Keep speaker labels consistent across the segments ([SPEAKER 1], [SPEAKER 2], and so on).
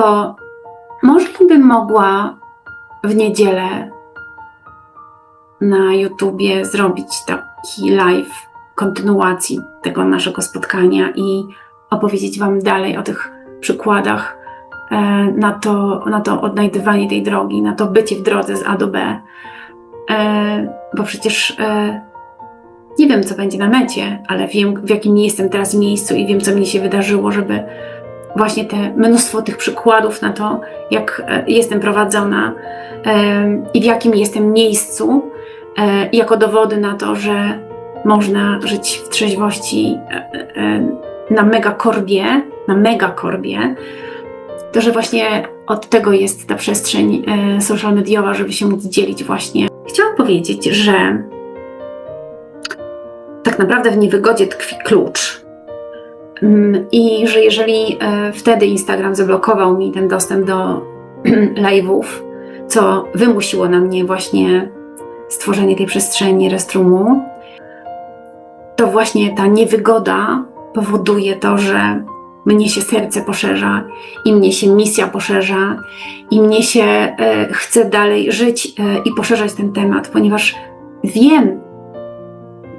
[SPEAKER 1] to może bym mogła w niedzielę na YouTubie zrobić taki live kontynuacji tego naszego spotkania i opowiedzieć Wam dalej o tych przykładach e, na to, na to odnajdywanie tej drogi, na to bycie w drodze z A do B. E, bo przecież e, nie wiem, co będzie na mecie, ale wiem, w jakim jestem teraz miejscu i wiem, co mi się wydarzyło, żeby właśnie te mnóstwo tych przykładów na to, jak e, jestem prowadzona e, i w jakim jestem miejscu, e, jako dowody na to, że można żyć w trzeźwości na mega korbie, na mega korbie, to że właśnie od tego jest ta przestrzeń social mediowa, żeby się móc dzielić właśnie. Chciałam powiedzieć, że tak naprawdę w niewygodzie tkwi klucz I że jeżeli e, wtedy Instagram zablokował mi ten dostęp do live'ów, co wymusiło na mnie właśnie stworzenie tej przestrzeni restrumu, to właśnie ta niewygoda powoduje to, że mnie się serce poszerza i mnie się misja poszerza i mnie się e, chce dalej żyć e, i poszerzać ten temat, ponieważ wiem,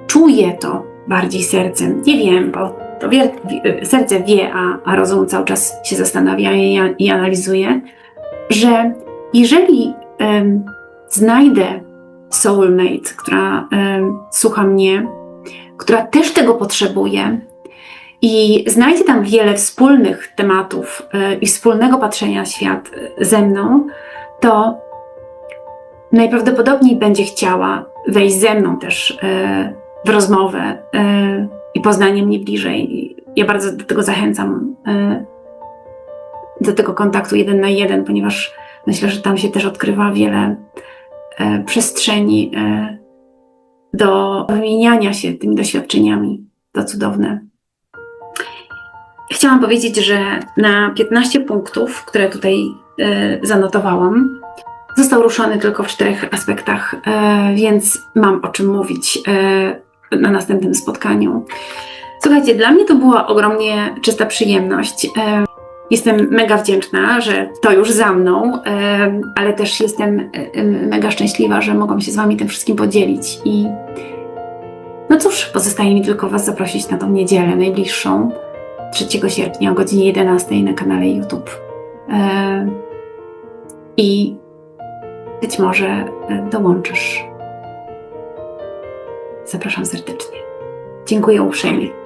[SPEAKER 1] czuję to bardziej sercem. Nie wiem, bo to serce wie, a, a rozum cały czas się zastanawia i, i analizuje, że jeżeli um, znajdę soulmate, która um, słucha mnie, która też tego potrzebuje i znajdzie tam wiele wspólnych tematów um, i wspólnego patrzenia na świat e, ze mną, to najprawdopodobniej będzie chciała wejść ze mną też e, w rozmowę i poznanie mnie bliżej. Ja bardzo do tego zachęcam, e, do tego kontaktu jeden na jeden, ponieważ myślę, że tam się też odkrywa wiele e, przestrzeni e, do wymieniania się tymi doświadczeniami. To cudowne. Chciałam powiedzieć, że na 15 punktów, które tutaj zanotowałam, został ruszony tylko w czterech aspektach, więc mam o czym mówić na następnym spotkaniu. Słuchajcie, dla mnie to była ogromnie czysta przyjemność. E, jestem mega wdzięczna, że to już za mną, e, ale też jestem e, mega szczęśliwa, że mogłam się z Wami tym wszystkim podzielić. I no cóż, pozostaje mi tylko Was zaprosić na tą niedzielę najbliższą, 3 sierpnia o godzinie 11 na kanale YouTube. I być może dołączysz. Zapraszam serdecznie. Dziękuję uprzejmie.